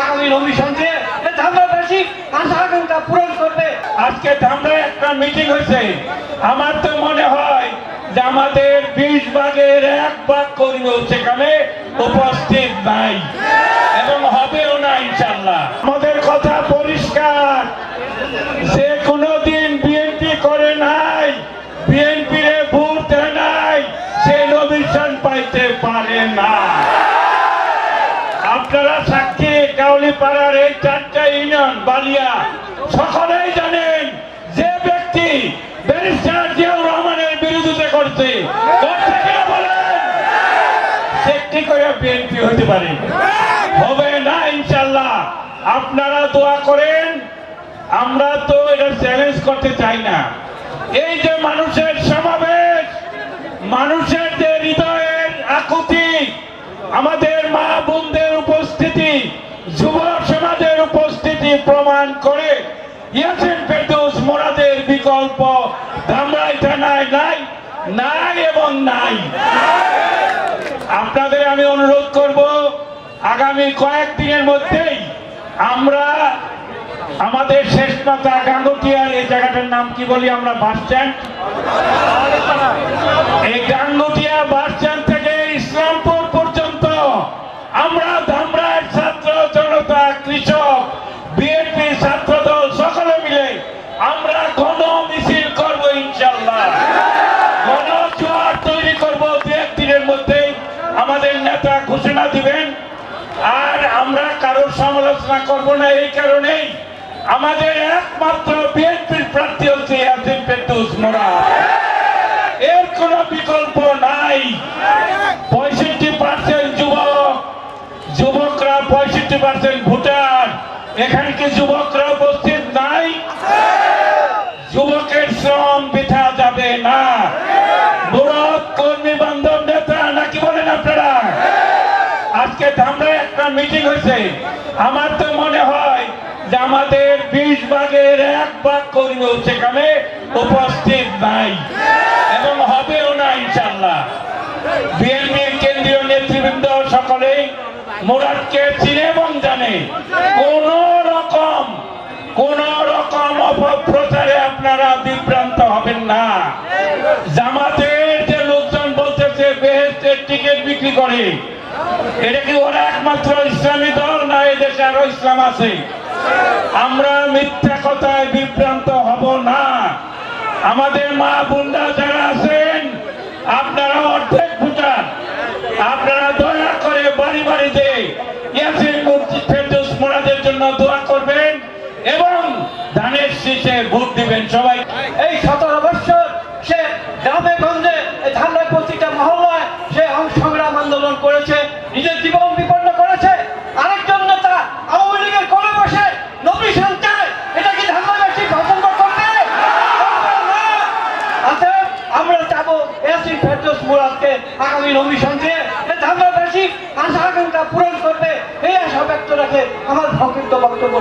আগামী রবি রবিসন্ধে ধামরাবাসী আশা আকাঙ্ক্ষা পূরণ করবে। আজকে ধামরায় একটা মিটিং হয়েছে। আমার তো মনে হয় যে আমাদের বিশ ভাগের এক ভাগ কর্মী সেখানে উপস্থিত নাই। এবং হবেও না ইনশাল্লাহ আমাদের কথা পরিষ্কার। যে কোনদিন বিএনপি করে নাই বিএনপি বিএনপির ভোট দেয় নাই, সে নবীশন পাইতে পারে না। আপনারা সাক্ষী কাউলিপাড়ার এই চারটা ইউনিয়ন, বালিয়া, সকলেই জানেন যে ব্যক্তি রহমানের বিরোধিতা করছে। আপনারা দোয়া করেন, আমরা তো এটা চ্যালেঞ্জ করতে চাই না। এই যে মানুষের সমাবেশ, মানুষের যে হৃদয়ের আমাদের যুব সমাজের উপস্থিতি প্রমাণ করে ইয়াসিন ফেরদৌস মোরাদের বিকল্প ধামরাই থানায় নাই নাই এবং নাই। আপনাদের আমি অনুরোধ করব, আগামী কয়েকদিনের মধ্যেই আমরা আমাদের শেষ মাথা গাঙ্গুটিয়ার, এই জায়গাটার নাম কি বলি আমরা? Bus stand? এই গাঙ্গুটিয়া বাস আমরা গণ মিছিল করব ইনশাল্লাহ গণ জোয়ার তৈরি করব দু একদিনের মধ্যেই। আমাদের নেতা ঘোষণা দিবেন। আর আমরা কারোর সমালোচনা করব না এই কারণেই। আমাদের একমাত্র বিএনপির প্রার্থী হচ্ছে ইয়াসিন ফেরদৌস মোরা এর কোনো বিকল্প নাই। পঁয়ষট্টি পার্সেন্ট যুবক। যুবকরা পঁয়ষট্টি পার্সেন্ট ভোটার। এখানে কি ধামরায় একটা মিটিং হয়েছে। আমার তো মনে হয় যে আমাদের বিশ ভাগের এক ভাগ কর্মী সেখানে উপস্থিত নাই। এবং হবেও না ইনশাল্লাহ বিএনপির কেন্দ্রীয় নেতৃবৃন্দ সকলেই মুরাদকে চিনে এবং জানে, কোন রকম কোন রকম অপপ্রচারে আপনারা বিভ্রান্ত হবেন না। জামাতের যে লোকজন বলতেছে বেহেস্টের টিকিট বিক্রি করে এটা কি ওরা একমাত্র ইসলামী দল না এই দেশে আরও ইসলাম আছে? আমরা মিথ্যা কথায় বিভ্রান্ত হব না। আমাদের মা বোনরা যারা আছেন, আপনারা অর্ধেক ভুটান আপনারা দয়া করে বাড়ি বাড়িতে ইয়াসিন ফেরদৌস মোরাদের জন্য দোয়া করবেন এবং ধানের শীষে ভোট দিবেন সবাই। এই সতেরো বছর সে গ্রামে গঞ্জে করেছে, নিজের জীবন বিপন্ন করেছে, আরেকজন নেতা আওয়ামী লীগের কোলে বসে নমিশন চায় এটা কি ধান্দাবাসী পছন্দ করবে। অতএব আমরা চাবো এসি ফেরদৌস মুরাদকে আগামী দিয়ে এই ধান্দাবাসী আশা আকাঙ্ক্ষা পূরণ করবে, এই আশা ব্যক্ত রাখে আমার সংক্ষিপ্ত বক্তব্য